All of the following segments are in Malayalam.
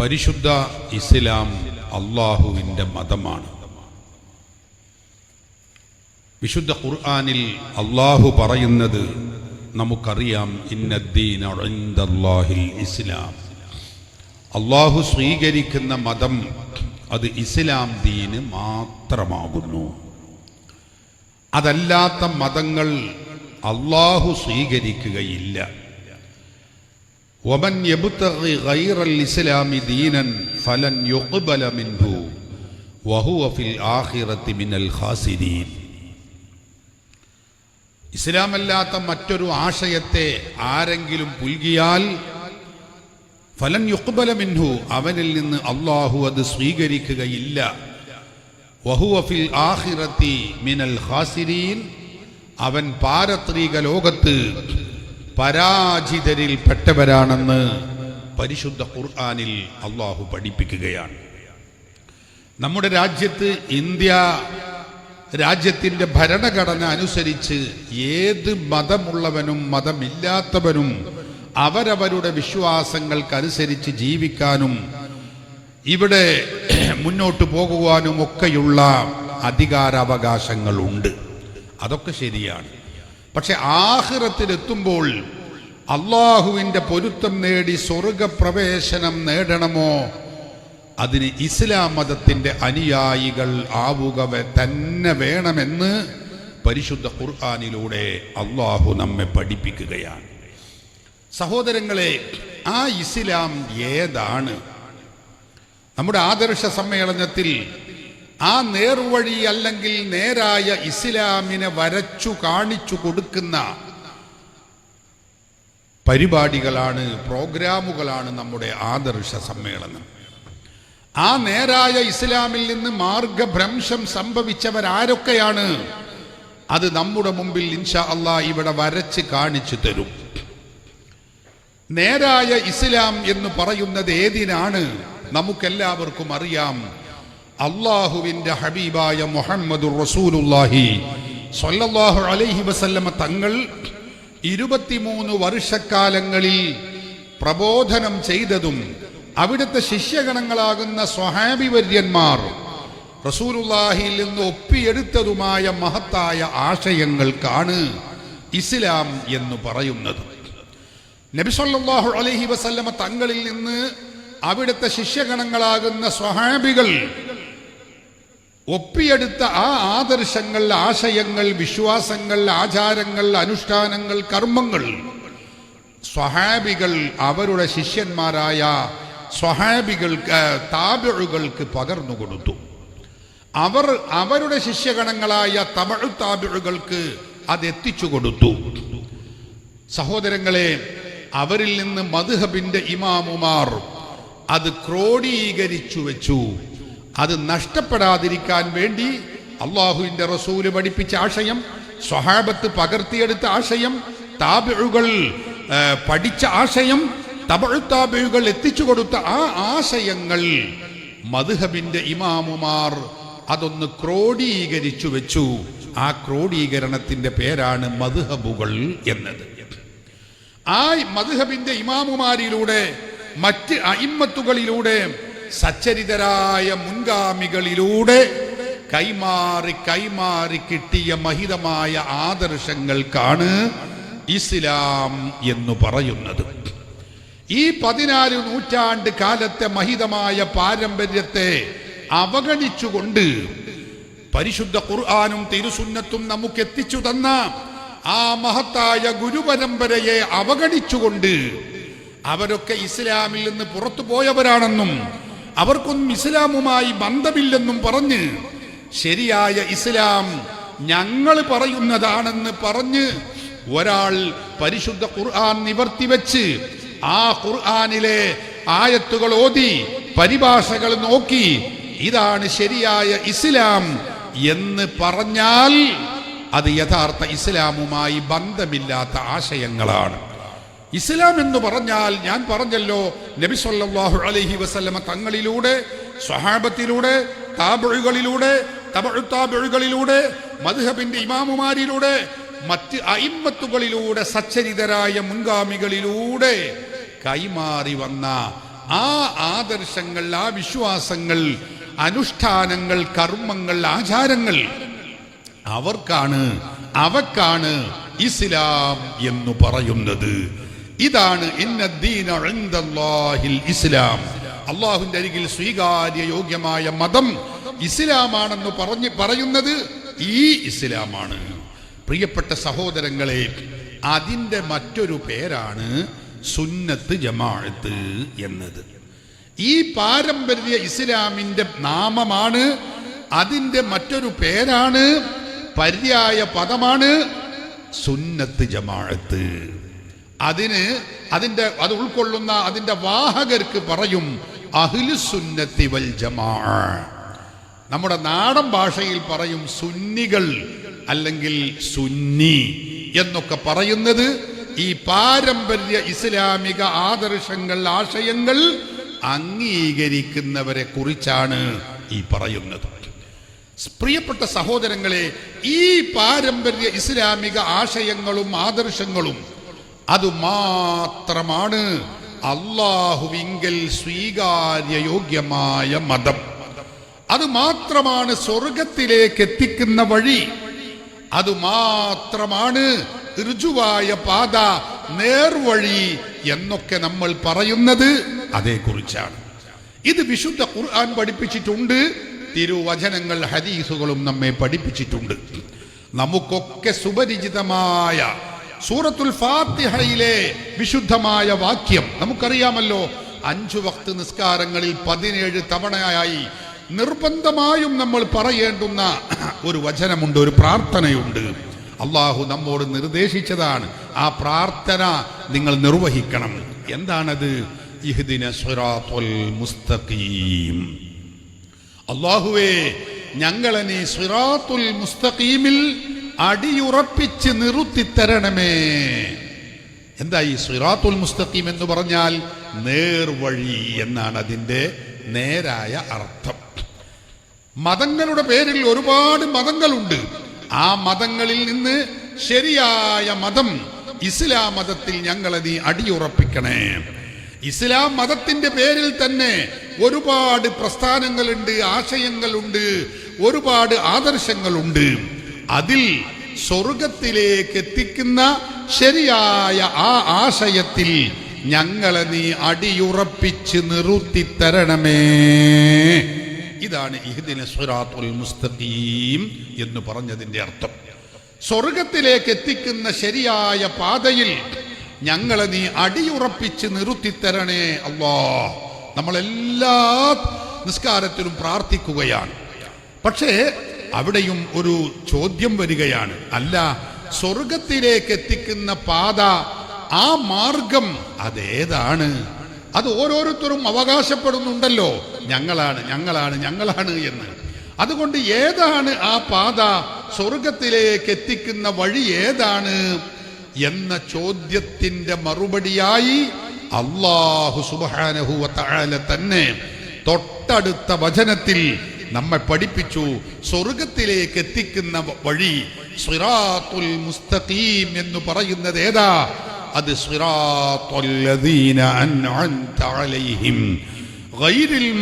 പരിശുദ്ധ ഇസ്ലാം അള്ളാഹുവിന്റെ മതമാണ്. വിശുദ്ധ ഖുർആാനിൽ അള്ളാഹു പറയുന്നത് നമുക്കറിയാം ഇന്നദ്ദീൻ അള്ളാഹിൽ ഇസ്ലാം. അള്ളാഹു സ്വീകരിക്കുന്ന മതം അത് ഇസ്ലാം ദീന് മാത്രമാകുന്നു. അതല്ലാത്ത മതങ്ങൾ അള്ളാഹു സ്വീകരിക്കുകയില്ല. ومن ومن يبتغي ഒമൻ ഇസ്ലാമി ദീനൻ ഫലൻ യുഖ്ബല മിൻഹു വഹുവ ഫിൽ ആഖിറത്തി മിനൽ ഖാസിരീൻ ഇസ്ലാമല്ലാത്ത മറ്റൊരു ആശയത്തെ ആരെങ്കിലും പുൽകിയാൽ ഫലൻ യുക്ബല മിൻഹു അവനിൽ നിന്ന് അള്ളാഹു അത് സ്വീകരിക്കുകയില്ല. വഹുവഫിൽ ആഹിറത്തി മിനൽ ഹാസിരീൻ അവൻ പാരത്രീക ലോകത്ത് പരാജിതരിൽ പെട്ടവരാണെന്ന് പരിശുദ്ധ ഖുർആാനിൽ അള്ളാഹു പഠിപ്പിക്കുകയാണ്. നമ്മുടെ രാജ്യത്ത് ഇന്ത്യ രാജ്യത്തിന്റെ ഭരണഘടന അനുസരിച്ച് ഏത് മതമുള്ളവനും മതമില്ലാത്തവനും അവരവരുടെ വിശ്വാസങ്ങൾക്കനുസരിച്ച് ജീവിക്കാനും ഇവിടെ മുന്നോട്ട് പോകുവാനും ഒക്കെയുള്ള അധികാരാവകാശങ്ങളുണ്ട്. അതൊക്കെ ശരിയാണ്. പക്ഷെ ആഹ്റത്തിലെത്തുമ്പോൾ അള്ളാഹുവിന്റെ പൊരുത്തം നേടി സ്വർഗപ്രവേശനം നേടണമോ? അതിന് ഇസ്ലാം മതത്തിന്റെ അനുയായികൾ ആവുക തന്നെ വേണമെന്ന് പരിശുദ്ധ ഖുർആാനിലൂടെ അള്ളാഹു നമ്മെ പഠിപ്പിക്കുകയാണ്. സഹോദരങ്ങളെ ആ ഇസ്ലാം ഏതാണ്? നമ്മുടെ ആദർശ സമ്മേളനത്തിൽ ആ നേർവഴി അല്ലെങ്കിൽ നേരായ ഇസ്ലാമിനെ വരച്ചു കാണിച്ചു കൊടുക്കുന്ന പരിപാടികളാണ് പ്രോഗ്രാമുകളാണ് നമ്മുടെ ആദർശ സമ്മേളനം. ആ നേരായ ഇസ്ലാമിൽ നിന്ന് മാർഗഭ്രംശം സംഭവിച്ചവരാരൊക്കെയാണ് അത് നമ്മുടെ മുമ്പിൽ ഇൻഷാ അള്ളാ ഇവിടെ വരച്ച് കാണിച്ചു തരും. നേരായ ഇസ്ലാം എന്ന് പറയുന്നത് ഏതിനാണ്? നമുക്കെല്ലാവർക്കും അറിയാം. അള്ളാഹുവിന്റെ ഹബീബായ മുഹമ്മദ് റസൂലുല്ലാഹി സ്വല്ലല്ലാഹു അലൈഹി വസല്ലമ തങ്ങൾ ഇരുപത്തിമൂന്ന് വർഷക്കാലങ്ങളിൽ പ്രബോധനം ചെയ്തതും അവിടുത്തെ ശിഷ്യഗണങ്ങളാകുന്ന സ്വഹാബിവര്യന്മാർ റസൂലുല്ലാഹിയിൽ നിന്ന് ഒപ്പിയെടുത്തതുമായ മഹത്തായ ആശയങ്ങൾക്കാണ് ഇസ്ലാം എന്ന് പറയുന്നത്. നബിസൊല്ലാഹു അലഹി വസല്ലമ തങ്ങളിൽ നിന്ന് അവിടുത്തെ ശിഷ്യഗണങ്ങളാകുന്ന സ്വഹാബികൾ ഒപ്പിയെടുത്ത ആ ആദർശങ്ങൾ ആശയങ്ങൾ വിശ്വാസങ്ങൾ ആചാരങ്ങൾ അനുഷ്ഠാനങ്ങൾ കർമ്മങ്ങൾ. സ്വഹാബികൾ അവരുടെ ശിഷ്യന്മാരായ സ്വഹാബികൾക്ക് താബിഴുകൾക്ക് പകർന്നു കൊടുത്തു. അവർ അവരുടെ ശിഷ്യഗണങ്ങളായ തമിഴ് താബിഴുകൾക്ക് അത് എത്തിച്ചു കൊടുത്തു. സഹോദരങ്ങളെ അവരിൽ നിന്ന് മധുഹബിന്റെ ഇമാമുമാർ അത് ക്രോഡീകരിച്ചു വെച്ചു. അത് നഷ്ടപ്പെടാതിരിക്കാൻ വേണ്ടി അള്ളാഹുവിന്റെ റസൂൽ പഠിപ്പിച്ച ആശയം സ്വഹാബത്ത് പകർത്തിയെടുത്ത ആശയം താബിഴുകൾ പഠിച്ച ആശയം തബഴുത്താബിഴുകൾ എത്തിച്ചു കൊടുത്ത ആ ആശയങ്ങൾ മധുഹബിന്റെ ഇമാമുമാർ അതൊന്ന് ക്രോഡീകരിച്ചു വെച്ചു. ആ ക്രോഡീകരണത്തിന്റെ പേരാണ് മധുഹബുകൾ എന്നത്. ആ മധുഹബിന്റെ ഇമാമുമാരിലൂടെ മറ്റ് അയിമ്മത്തുകളിലൂടെ സച്ചരിതരായ മുൻഗാമികളിലൂടെ കൈമാറി കൈമാറി കിട്ടിയ മഹിതമായ ആദർശങ്ങൾക്കാണ് ഇസ്ലാം എന്ന് പറയുന്നത്. ഈ പതിനാല് നൂറ്റാണ്ട് കാലത്തെ മഹിതമായ പാരമ്പര്യത്തെ അവഗണിച്ചുകൊണ്ട് പരിശുദ്ധ ഖുർആാനും തിരുസുന്നത്തും നമുക്ക് എത്തിച്ചു തന്ന ആ മഹത്തായ ഗുരുപരമ്പരയെ അവഗണിച്ചുകൊണ്ട് അവരൊക്കെ ഇസ്ലാമിൽ നിന്ന് പുറത്തു പോയവരാണെന്നും അവർക്കൊന്നും ഇസ്ലാമുമായി ബന്ധമില്ലെന്നും പറഞ്ഞ് ശരിയായ ഇസ്ലാം ഞങ്ങൾ പറയുന്നതാണെന്ന് പറഞ്ഞ് ഒരാൾ പരിശുദ്ധ ഖുർആൻ നിവർത്തി വെച്ച് ആ ഖുർആനിലെ ആയത്തുകൾ ഓതി പരിഭാഷകൾ നോക്കി ഇതാണ് ശരിയായ ഇസ്ലാം എന്ന് പറഞ്ഞാൽ അത് യഥാർത്ഥ ഇസ്ലാമുമായി ബന്ധമില്ലാത്ത ആശയങ്ങളാണ്. ഇസ്ലാം എന്ന് പറഞ്ഞാൽ ഞാൻ പറഞ്ഞല്ലോ നബി സല്ലാഹു അലൈഹി വസല്ലമ തങ്ങളിലൂടെ സ്വഹാബത്തിലൂടെ താബിഴുകളിലൂടെ തബഴു മധുഹബിന്റെ ഇമാമുമാരിലൂടെ മറ്റ് അയിമ്മത്തുകളിലൂടെ സച്ചരിതരായ മുൻഗാമികളിലൂടെ കൈമാറി വന്ന ആ ആദർശങ്ങൾ ആ വിശ്വാസങ്ങൾ അനുഷ്ഠാനങ്ങൾ കർമ്മങ്ങൾ ആചാരങ്ങൾ അവർക്കാണ് അവക്കാണ് ഇസ്ലാം എന്ന് പറയുന്നത്. ഇതാണ് ഇസ്ലാം. അള്ളാഹുവിന്റെ അരികിൽ സ്വീകാര്യ യോഗ്യമായ മതം ഇസ്ലാമാണെന്ന് പറഞ്ഞ് പറയുന്നത് ഈ ഇസ്ലാമാണ്. പ്രിയപ്പെട്ട സഹോദരങ്ങളെ അതിന്റെ മറ്റൊരു പേരാണ് സുന്നത്ത് ജമാഅത്ത് എന്നത്. ഈ പാരമ്പര്യ ഇസ്ലാമിന്റെ നാമമാണ് അതിന്റെ മറ്റൊരു പേരാണ് പര്യായ പദമാണ് സുന്നത്ത് ജമാഅത്ത്. അതിന് അതിന്റെ അത് ഉൾക്കൊള്ളുന്ന അതിന്റെ വാഹകർക്ക് പറയും അഹ്ലു സുന്നത്തി വൽ ജമാ. നമ്മുടെ നാടൻ ഭാഷയിൽ പറയും സുന്നികൾ അല്ലെങ്കിൽ സുന്നി എന്നൊക്കെ പറയുന്നത് ഈ പാരമ്പര്യ ഇസ്ലാമിക ആദർശങ്ങൾ ആശയങ്ങൾ അംഗീകരിക്കുന്നവരെ കുറിച്ചാണ് ഈ പറയുന്നത്. പ്രിയപ്പെട്ട സഹോദരങ്ങളെ ഈ പാരമ്പര്യ ഇസ്ലാമിക ആശയങ്ങളും ആദർശങ്ങളും അത് മാത്രമാണ് അള്ളാഹുവിങ്കൽ സ്വീകാര്യ യോഗ്യമായ മതം. അത് മാത്രമാണ് സ്വർഗത്തിലേക്ക് എത്തിക്കുന്ന വഴി. അത് മാത്രമാണ് ഋജുവായ പാത നേർവഴി എന്നൊക്കെ നമ്മൾ പറയുന്നത് അതേക്കുറിച്ചാണ്. ഇത് വിശുദ്ധ ഖുർആൻ പഠിപ്പിച്ചിട്ടുണ്ട് തിരുവചനങ്ങൾ ഹദീസുകളും നമ്മെ പഠിപ്പിച്ചിട്ടുണ്ട്. നമുക്കൊക്കെ സുപരിചിതമായ സൂറത്തുൽ ഫാത്തിഹയിലെ വിശുദ്ധമായ വാക്യം. നമുക്കറിയാമല്ലോ അഞ്ചു വക്ത് നിസ്കാരങ്ങളിൽ പതിനേഴ് തവണയായി നിർബന്ധമായും നമ്മൾ പറയേണ്ടുന്ന ഒരു വചനമുണ്ട് ഒരു പ്രാർത്ഥനയുണ്ട്. അള്ളാഹു നമ്മോട് നിർദ്ദേശിച്ചതാണ് ആ പ്രാർത്ഥന നിങ്ങൾ നിർവഹിക്കണം. എന്താണത്? മുസ്തഖീം. അള്ളാഹുവേ ഞങ്ങളെ നീ സിറാത്തുൽ മുസ്തഖീമിൽ അടിയുറപ്പിച്ച് നിറുത്തി തരണമേ എന്താ ഈ സിറാത്തുൽ മുസ്തഖീം എന്ന് പറഞ്ഞാൽ നേർവഴി എന്നാണ് അതിന്റെ നേരായ അർത്ഥം. മതങ്ങളുടെ പേരിൽ ഒരുപാട് മതങ്ങളുണ്ട്. ആ മതങ്ങളിൽ നിന്ന് ശരിയായ മതം ഇസ്ലാം മതത്തിൽ ഞങ്ങളെ നീ അടിയുറപ്പിക്കണേ. ഇസ്ലാം മതത്തിന്റെ പേരിൽ തന്നെ ഒരുപാട് പ്രസ്ഥാനങ്ങളുണ്ട് ആശയങ്ങളുണ്ട് ഒരുപാട് ആദർശങ്ങളുണ്ട്. അതിൽ സ്വർഗത്തിലേക്ക് എത്തിക്കുന്ന ശരിയായ ആ ആശയത്തിൽ ഞങ്ങളെ നീ അടിയുറപ്പിച്ച് നിറുത്തി തരണമേ ഇതാണ് ഇഹ്ദിന സുറാത്തുൽ മുസ്തഖീം എന്ന് പറഞ്ഞതിന്റെ അർത്ഥം. സ്വർഗത്തിലേക്ക് എത്തിക്കുന്ന ശരിയായ പാതയിൽ ഞങ്ങളെ നീ അടിയുറപ്പിച്ച് നിർത്തിത്തരണേ അള്ളാ. നമ്മളെല്ലാ നിസ്കാരത്തിലും പ്രാർത്ഥിക്കുകയാണ്. പക്ഷേ അവിടെയും ഒരു ചോദ്യം വരികയാണ്. അല്ല സ്വർഗത്തിലേക്ക് എത്തിക്കുന്ന പാത ആ മാർഗം അതേതാണ്? അത് ഓരോരുത്തരും അവകാശപ്പെടുന്നുണ്ടല്ലോ. ഞങ്ങളാണ് ഞങ്ങളാണ് ഞങ്ങളാണ് എന്ന്. അതുകൊണ്ട് ഏതാണ് ആ പാത? സ്വർഗത്തിലേക്ക് എത്തിക്കുന്ന വഴി ഏതാണ്? എന്ന ചോദ്യത്തിന്റെ മറുപടിയായി അള്ളാഹു സുബാനഹുവ തന്നെ തൊട്ടടുത്ത വചനത്തിൽ നമ്മെ പഠിപ്പിച്ചു സ്വർഗത്തിലേക്ക് എത്തിക്കുന്ന വഴി സിറാത്തുൽ മുസ്തഖീം എന്ന് പറയുന്നത് ഏതാ? അത് ഗൈറിൽ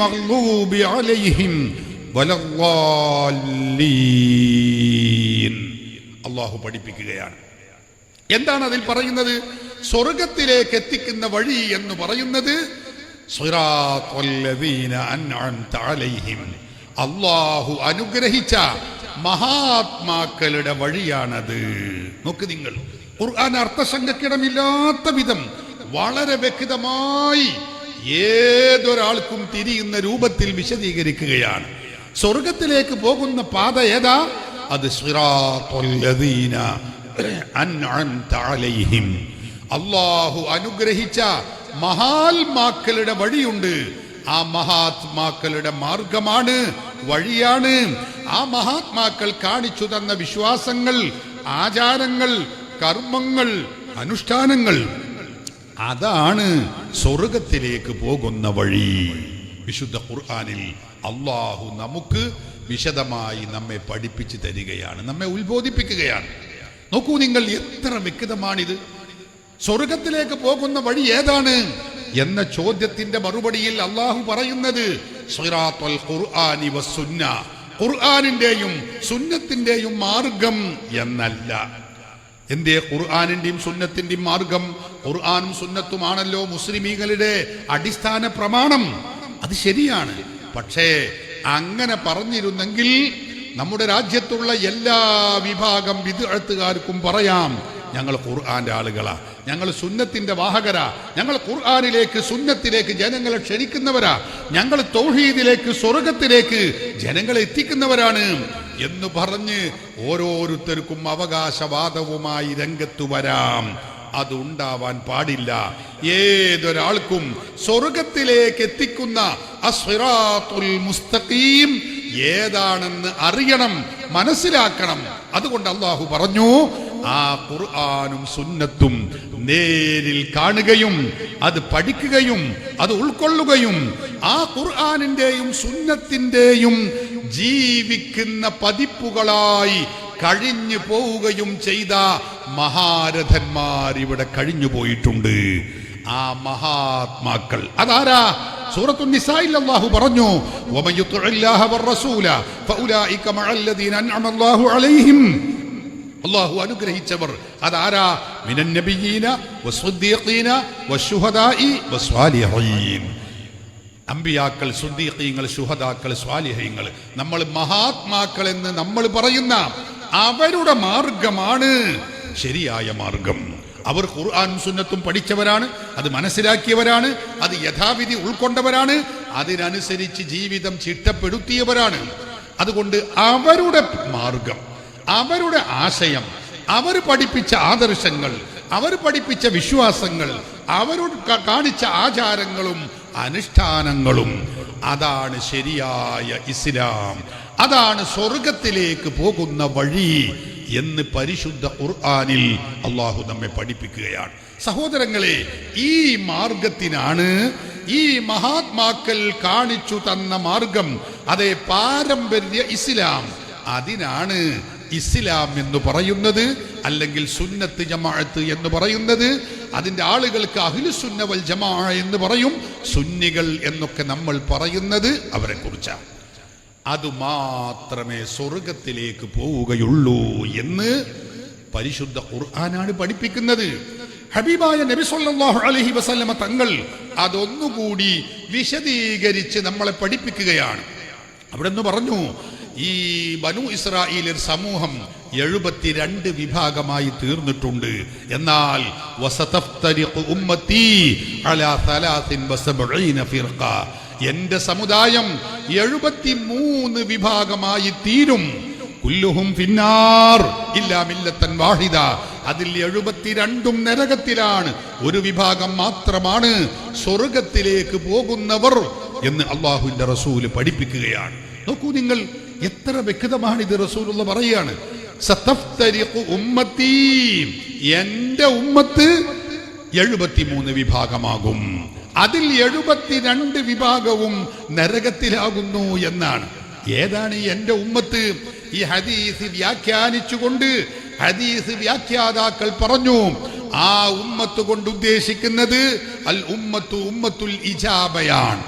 അലൈഹിം അള്ളാഹു പഠിപ്പിക്കുകയാണ്. എന്താണ് അതിൽ പറയുന്നത്? സ്വർഗത്തിലേക്ക് എത്തിക്കുന്ന വഴി എന്ന് പറയുന്നത് സിറാത്തുൽ ലദീന അൻഅംത അലൈഹിം അള്ളാഹു അനുഗ്രഹിച്ച മഹാത്മാക്കളുടെ വഴിയാണത്. നോക്ക് നിങ്ങൾ. ഖുർആൻ അർത്ഥശങ്കക്കിടമില്ലാത്ത വിധം വളരെ വ്യക്തമായി ഏതൊരാൾക്കും തിരിയുന്ന രൂപത്തിൽ വിശദീകരിക്കുകയാണ്. സ്വർഗത്തിലേക്ക് പോകുന്ന പാത ഏതാ? അത് അള്ളാഹു അനുഗ്രഹിച്ച മഹാത്മാക്കളുടെ വഴിയുണ്ട്. ആ മഹാത്മാക്കളുടെ മാർഗമാണ് വഴിയാണ്. ആ മഹാത്മാക്കൾ കാണിച്ചു തന്ന വിശ്വാസങ്ങൾ ആചാരങ്ങൾ കർമ്മങ്ങൾ അനുഷ്ഠാനങ്ങൾ. അതാണ് സ്വർഗത്തിലേക്ക് പോകുന്ന വഴി. വിശുദ്ധ ഖുർആാനിൽ അള്ളാഹു നമുക്ക് വിശദമായി നമ്മെ പഠിപ്പിച്ചു തരികയാണ് നമ്മെ ഉത്ബോധിപ്പിക്കുകയാണ്. നോക്കൂ നിങ്ങൾ എത്ര വ്യക്തമാണിത്. സ്വർഗത്തിലേക്ക് പോകുന്ന വഴി ഏതാണ് എന്ന ചോദ്യത്തിന്റെ മറുപടിയിൽ അള്ളാഹു പറയുന്നത് ഖുർആനിന്റെയും സുന്നത്തിന്റെയും മാർഗം എന്നല്ല. എന്തേ ഖുർആാനിന്റെയും സുന്നത്തിന്റെയും മാർഗം? ഖുർആാനും സുന്നത്തുമാണല്ലോ മുസ്ലിമീകളുടെ അടിസ്ഥാന പ്രമാണം. അത് ശരിയാണ്. പക്ഷേ അങ്ങനെ പറഞ്ഞിരുന്നെങ്കിൽ നമ്മുടെ രാജ്യത്തുള്ള എല്ലാ വിഭാഗം വിദഗ്ധക്കാർക്കും പറയാം ഞങ്ങൾ ഖുർആന്റെ ആളുകളാ. ഞങ്ങൾ സുന്നത്തിന്റെ വാഹകരാ. ഞങ്ങൾ ഖുർആാനിലേക്ക് സുന്നത്തിലേക്ക് ജനങ്ങളെ ക്ഷണിക്കുന്നവരാ. ഞങ്ങൾ തൗഹീദിലേക്ക് സ്വർഗത്തിലേക്ക് ജനങ്ങളെ എത്തിക്കുന്നവരാണ് എന്ന് പറഞ്ഞ് ഓരോരുത്തർക്കും അവകാശവാദവുമായി രംഗത്തു വരാം. അതുണ്ടാവാൻ പാടില്ല. ഏതൊരാൾക്കും സ്വർഗത്തിലേക്ക് എത്തിക്കുന്ന മുസ്തഖീം ഏതാണെന്ന് അറിയണം മനസ്സിലാക്കണം. അതുകൊണ്ട് അള്ളാഹു പറഞ്ഞു ആ ഖുർആാനും സുന്നത്തും നേരിൽ കാണുകയും അത് പഠിക്കുകയും അത് ഉൾക്കൊള്ളുകയും ആ ഖുർആാനിന്റെയും സുന്നത്തിന്റെയും ജീവിക്കുന്ന പതിപ്പുകളായി കഴിഞ്ഞു പോവുകയും ചെയ്ത മഹാരഥന്മാർ ഇവിടെ കഴിഞ്ഞു പോയിട്ടുണ്ട്. ആ മഹാത്മാക്കൾ. അതാരാ? സൂറത്തു നിസായിൽ അല്ലാഹു പറഞ്ഞു വമൻ യുത്ഇല്ലാഹ റസൂല ഫഉലൈക മഅല്ലദീന അൻഅമല്ലാഹു അലൈഹിം. അള്ളാഹു അനുഗ്രഹിച്ചവർ. അതാരാ? അമ്പിയാക്കൾ സുദ്ദീഖീങ്ങൾ ശുഹദാക്കൾ സ്വാലിഹീങ്ങൾ. നമ്മൾ മഹാത്മാക്കൾ എന്ന് നമ്മൾ പറയുന്ന അവരുടെ മാർഗമാണ് ശരിയായ മാർഗം. അവർ ഖുർആാനും സുന്നത്തും പഠിച്ചവരാണ് അത് മനസ്സിലാക്കിയവരാണ് അത് യഥാവിധി ഉൾക്കൊണ്ടവരാണ് അതിനനുസരിച്ച് ജീവിതം ചിട്ടപ്പെടുത്തിയവരാണ്. അതുകൊണ്ട് അവരുടെ മാർഗം അവരുടെ ആശയം അവർ പഠിപ്പിച്ച ആദർശങ്ങൾ അവർ പഠിപ്പിച്ച വിശ്വാസങ്ങൾ അവരോട് കാണിച്ച ആചാരങ്ങളും അനുഷ്ഠാനങ്ങളും. അതാണ് ശരിയായ ഇസ്ലാം. അതാണ് സ്വർഗത്തിലേക്ക് പോകുന്ന വഴി എന്ന് പരിശുദ്ധ ഖുർആനിൽ അള്ളാഹു നമ്മെ പഠിപ്പിക്കുകയാണ്. സഹോദരങ്ങളെ ഈ മാർഗത്തിനാണ് ഈ മഹാത്മാക്കൾ കാണിച്ചു തന്ന മാർഗം. അതേ പാരമ്പര്യ ഇസ്ലാം. അതിനാണ് ഇസ്ലാം എന്ന് പറയുന്നത് അല്ലെങ്കിൽ സുന്നത്ത് ജമാഅത്ത് എന്ന് പറയുന്നത് അതിന്റെ ആളുകൾക്ക് അഖിലുസുന്ന വൽ ജമാ എന്ന് പറയും. സുന്നികൾ എന്നൊക്കെ നമ്മൾ പറയുന്നത് അവരെ കുറിച്ചാണ് അത് മാത്രമേ സ്വർഗത്തിലേക്ക് പോവുകയുള്ളൂ എന്ന് പരിശുദ്ധ ഖുർആനാണ് പഠിപ്പിക്കുന്നത്. ഹബീബായ നബി സല്ലല്ലാഹു അലൈഹി വസല്ലമ തങ്ങൾ അതൊന്നുകൂടി വിശദീകരിച്ച് നമ്മളെ പഠിപ്പിക്കുകയാണ്. അവിടെ നിന്ന് പറഞ്ഞു ഈ ബനു ഇസ്രായേലിൽ സമൂഹം എഴുപത്തിരണ്ട് വിഭാഗമായി തീർന്നിട്ടുണ്ട്. എന്നാൽ എന്റെ സമുദായം എഴുപത്തിമൂന്ന് വിഭാഗമായി തീരും. കുല്ലുഹും ഫിന്നാർ. ഇല്ലാ മില്ലത്തൻ വാഹിദ. അതിൽ എഴുപത്തിരണ്ടും നരകത്തിലാണ്. ഒരു വിഭാഗം മാത്രമാണ് സ്വർഗത്തിലേക്ക് പോകുന്നവർ എന്ന് അള്ളാഹുവിന്റെ റസൂൽ പഠിപ്പിക്കുകയാണ്. നോക്കൂ നിങ്ങൾ എത്ര വ്യക്തമാണ് ഇത് റസൂലുള്ള പറയാണ് എന്റെ ഉമ്മത്ത് എഴുപത്തിമൂന്ന് വിഭാഗമാകും. അതിൽ എഴുപത്തിരണ്ട് വിഭാഗവും നരകത്തിലാകുന്നു എന്നാണ്. ഏതാണ് ഈ എന്റെ ഉമ്മത്ത്? ഈ ഹദീസ് വ്യാഖ്യാനിച്ചുകൊണ്ട് ഹദീസ് വ്യാഖ്യാതാക്കൾ പറഞ്ഞു ആ ഉമ്മത്ത് കൊണ്ട് ഉദ്ദേശിക്കുന്നത് അൽ ഉമ്മത്തു ഉമ്മത്തുൽ ഇജാബയാണ്.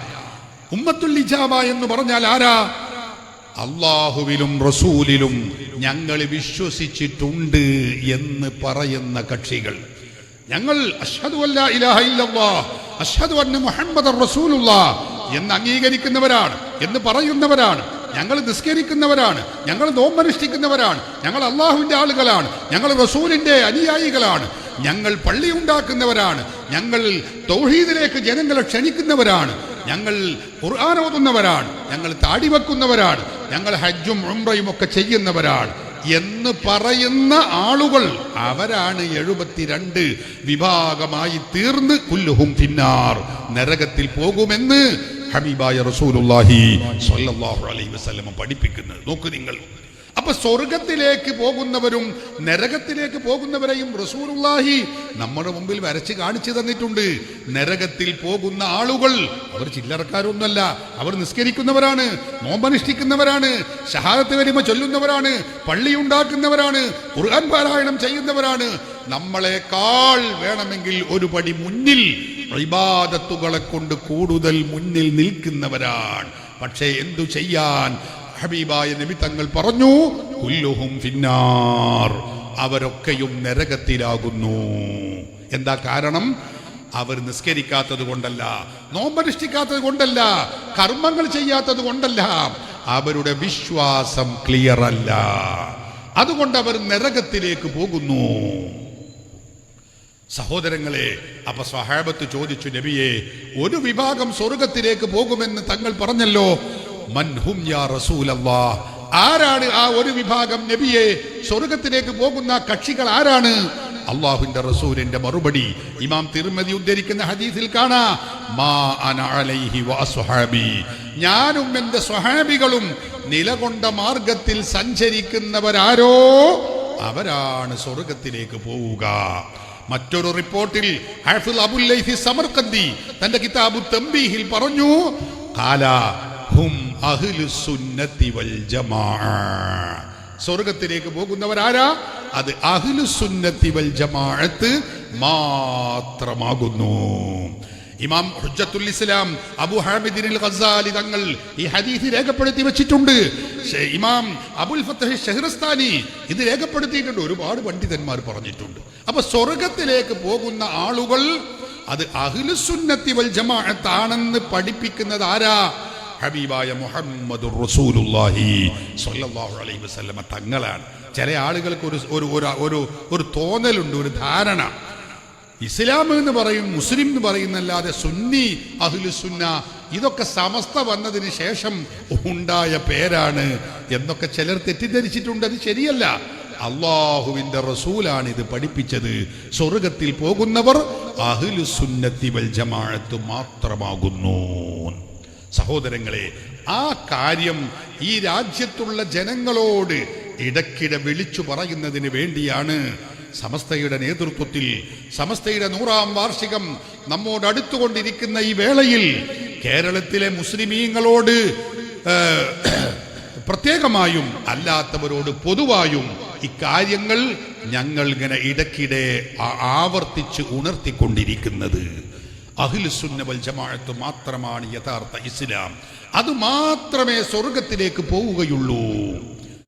ഉമ്മത്തുൽ ഇജാബ എന്ന് പറഞ്ഞാൽ ആരാ? അള്ളാഹുവിലും റസൂലിലും ഞങ്ങൾ വിശ്വസിച്ചിട്ടുണ്ട് എന്ന് പറയുന്ന കക്ഷികൾ. ഞങ്ങൾ അഷ്ഹദു അഷ്ഹദു മുഹമ്മദ് എന്ന് അംഗീകരിക്കുന്നവരാണ് എന്ന് പറയുന്നവരാണ് ഞങ്ങൾ നിസ്കരിക്കുന്നവരാണ് ഞങ്ങൾ നോമ്പനുഷ്ഠിക്കുന്നവരാണ് ഞങ്ങൾ അള്ളാഹുവിന്റെ ആളുകളാണ് ഞങ്ങൾ റസൂലിന്റെ അനുയായികളാണ് ഞങ്ങൾ പള്ളി ഉണ്ടാക്കുന്നവരാണ് ഞങ്ങൾ തൗഹീദിലേക്ക് ജനങ്ങളെ ക്ഷണിക്കുന്നവരാണ് ഞങ്ങൾ ഖുർആൻ ഓതുന്നവരാണ്. ഞങ്ങൾ താടി വെക്കുന്നവരാണ്. ഞങ്ങൾ ഹജ്ജും ഉംറയും ഒക്കെ ചെയ്യുന്നവരാണ്. എന്ന് പറയുന്ന ആളുകൾ അവരാണ് എഴുപത്തിരണ്ട് വിഭാഗമായി തീർന്ന് കുല്ലുഹും തിന്നാർ നരകത്തിൽ പോകുമെന്ന് ഹബീബായ റസൂലുള്ളാഹി സ്വല്ലല്ലാഹു അലൈഹി വസല്ലം പഠിപ്പിക്കുന്നത്. നോക്ക് നിങ്ങൾ. അപ്പൊ സ്വർഗത്തിലേക്ക് പോകുന്നവരും നരകത്തിലേക്ക് പോകുന്നവരെയും റസൂലുള്ളാഹി നമ്മുടെ മുമ്പിൽ വരച്ച് കാണിച്ചു തന്നിട്ടുണ്ട്. നരകത്തിൽ പോകുന്ന ആളുകൾ അവർ ചില്ലറക്കാരൊന്നുമല്ല. അവർ നിസ്കരിക്കുന്നവരാണ് നോമ്പനുഷ്ഠിക്കുന്നവരാണ് ഷഹാദത്ത് വരിമ ചൊല്ലുന്നവരാണ് പള്ളി ഉണ്ടാക്കുന്നവരാണ് ഖുർആൻ പാരായണം ചെയ്യുന്നവരാണ്. നമ്മളെക്കാൾ വേണമെങ്കിൽ ഒരു പടി മുന്നിൽ ഇബാദത്തുകളെ കൊണ്ട് കൂടുതൽ മുന്നിൽ നിൽക്കുന്നവരാണ്. പക്ഷേ എന്തു ചെയ്യാൻ? ഹബീബായ നബി തങ്ങൾ പറഞ്ഞു കുല്ലുഹും ഫിന്നാർ. അവരൊക്കെയും നരകത്തിലാകുന്നു. എന്താ കാരണം? അവർ നിസ്കരിക്കാത്തത് കൊണ്ടല്ല നോമ്പനുഷ്ഠിക്കാത്തത് കൊണ്ടല്ല കർമ്മങ്ങൾ ചെയ്യാത്തത് കൊണ്ടല്ല. അവരുടെ വിശ്വാസം ക്ലിയർ അല്ല. അതുകൊണ്ട് അവർ നരകത്തിലേക്ക് പോകുന്നു. സഹോദരങ്ങളെ അപ്പൊ സഹാബത്ത് ചോദിച്ചു നബിയെ ഒരു വിഭാഗം സ്വർഗത്തിലേക്ക് പോകുമെന്ന് തങ്ങൾ പറഞ്ഞല്ലോ. യാ ആരാണ് ആ ഒരു വിഭാഗം നബിയെ സ്വർഗത്തിലേക്ക് പോകുന്ന കക്ഷികൾ ആരാണ്? അള്ളാഹുവിന്റെ റസൂലിന്റെ മറുപടി ഇമാം തിരുമതി ഉദ്ധരിക്കുന്ന ഹദീസിൽ കാണാ. മാ അന അലൈഹി ഞാനും എന്റെ സ്വഹാബികളും നിലകൊണ്ട മാർഗത്തിൽ സഞ്ചരിക്കുന്നവരാരോ? അവരാണ് സ്വർഗത്തിലേക്ക് പോവുക. മറ്റൊരു റിപ്പോർട്ടിൽ ഹൈഫുൽ അബുൽ ലൈസി സമർക്കന്തി തന്റെ കിതാബു തംബീഹിൽ പറഞ്ഞു കാല ഹും വൽ സ്വർഗത്തിലേക്ക് പോകുന്നവരാരാ? അത് അഹ്ലു സുന്നത്തി വൽ ജമാഅത്ത് മാത്രമാകുന്നു. ഇമാം ഹുജ്ജത്തുൽ ഇസ്ലാം അബു ഹാമിദിൻ ഖസാലി തങ്ങൾ ഈ ഹദീസ് രേഖപ്പെടുത്തി വെച്ചിട്ടുണ്ട്. ഇമാം അബുൽ ഫത്തഹ് ഷെഹ്റസ്ഥാനി ഇത് രേഖപ്പെടുത്തിയിട്ടുണ്ട്. ഒരുപാട് പണ്ഡിതന്മാർ പറഞ്ഞിട്ടുണ്ട്. അപ്പൊ സ്വർഗത്തിലേക്ക് പോകുന്ന ആളുകൾ അത് അഹ്ലുസുന്നത്തി വൽ ജമാഅത്താണെന്ന് പഠിപ്പിക്കുന്നത് ആരാ? ഹബീബായ മുഹമ്മദ് റസൂലുല്ലാഹി സ്വല്ലല്ലാഹു അലൈഹി വസല്ലമ തങ്ങളാണ്. ചില ആളുകൾക്ക് ഒരു ഒരു ഒരു- ഒരു തോന്നലുണ്ട് ഒരു ധാരണ. ഇസ്ലാം എന്ന് പറയും മുസ്ലിം എന്ന് പറയുന്നല്ലാതെ സുന്നി അഹ്ലു സുന്ന ഇതൊക്കെ സമസ്ത വന്നതിന് ശേഷം ഉണ്ടായ പേരാണ് എന്നൊക്കെ ചിലർ തെറ്റിദ്ധരിച്ചിട്ടുണ്ട്. അത് ശരിയല്ല. അള്ളാഹുവിന്റെ റസൂലാണ് ഇത് പഠിപ്പിച്ചത്. സ്വർഗത്തിൽ പോകുന്നവർ അഹ്ലു സുന്നത്തി വൽ ജമാഅത്ത് മാത്രമാകുന്നു. സഹോദരങ്ങളെ ആ കാര്യം ഈ രാജ്യത്തുള്ള ജനങ്ങളോട് ഇടയ്ക്കിടെ വിളിച്ചു പറയുന്നതിന് വേണ്ടിയാണ് സമസ്തയുടെ നേതൃത്വത്തിൽ സമസ്തയുടെ നൂറാം വാർഷികം നമ്മോട് അടുത്തുകൊണ്ടിരിക്കുന്ന ഈ വേളയിൽ കേരളത്തിലെ മുസ്ലിമീങ്ങളോട് പ്രത്യേകമായും അല്ലാത്തവരോട് പൊതുവായും ഇക്കാര്യങ്ങൾ ഞങ്ങൾ ഇങ്ങനെ ഇടയ്ക്കിടെ ആവർത്തിച്ച് ഉണർത്തിക്കൊണ്ടിരിക്കുന്നത്. അഖിലുസുന്ന വൽ ജമാഅത്ത് മാത്രമാണ് യഥാർത്ഥ ഇസ്ലാം. അത് മാത്രമേ സ്വർഗത്തിലേക്ക് പോവുകയുള്ളൂ.